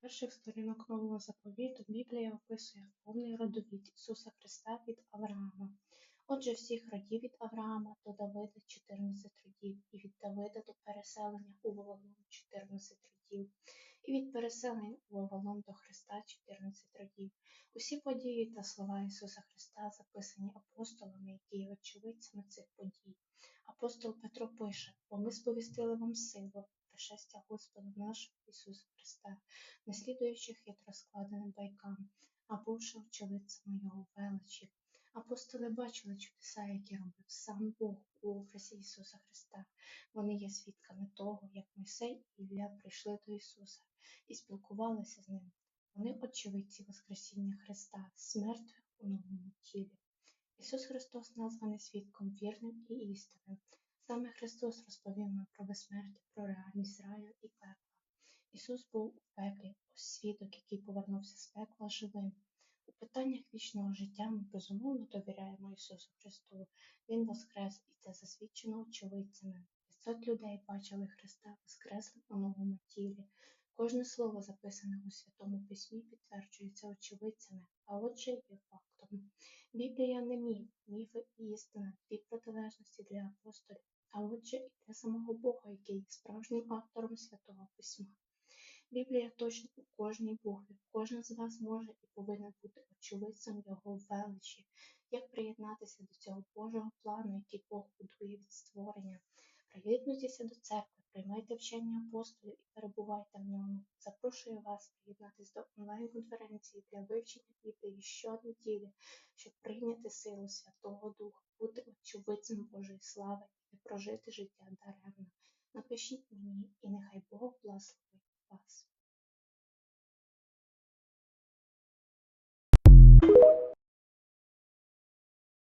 перших сторінок нового заповіту Біблія описує повний родовід Ісуса Христа від Авраама. Отже, всіх родів від Авраама до Давида 14 родів, і від Давида до переселення у Вавилон 14 родів, і від переселення у Вавилон до Христа 14 родів. Усі події та слова Ісуса Христа записані апостолами, які є очевидцями цих подій. Апостол Петро пише, бо ми сповістили вам силу, пришестя Господа нашого Ісуса Христа, не слідуючи хитро складеним байкам, а бувши очевидцями Його величі. Апостоли бачили чудеса, які робив сам Бог у образі Ісуса Христа. Вони є свідками того, як Мойсей і Ілля прийшли до Ісуса і спілкувалися з ним. Вони очевидці Воскресіння Христа, смерть у новому тілі. Ісус Христос названий свідком вірним і істинним. Саме Христос розповів нам про безсмертя, про реальність раю і пекла. Ісус був у пеклі, ось свідок, який повернувся з пекла живим. У питаннях вічного життя ми безумовно довіряємо Ісусу Христу. Він воскрес, і це засвідчено очевидцями. 500 людей бачили Христа воскреслим у новому тілі. Кожне слово, записане у Святому Письмі, підтверджується очевидцями, а отже фактом. Біблія не міф, міфи і істина, дві протилежності для апостолів, а отже і для самого Бога, який є справжнім автором Святого Письма. Біблія точно у кожній букві, кожен з вас може і повинен бути очевидцем Його величі, як приєднатися до цього Божого плану, який Бог будує від створення. Приєднуйтеся до церкви, приймайте вчення апостолів і перебувайте в ньому. Запрошую вас приєднатися до онлайн-конференції для вивчення Біблії щонеділі, щоб прийняти силу Святого Духа, бути очевидцем Божої слави і прожити життя даремно. Напишіть мені, і нехай Бог благословить.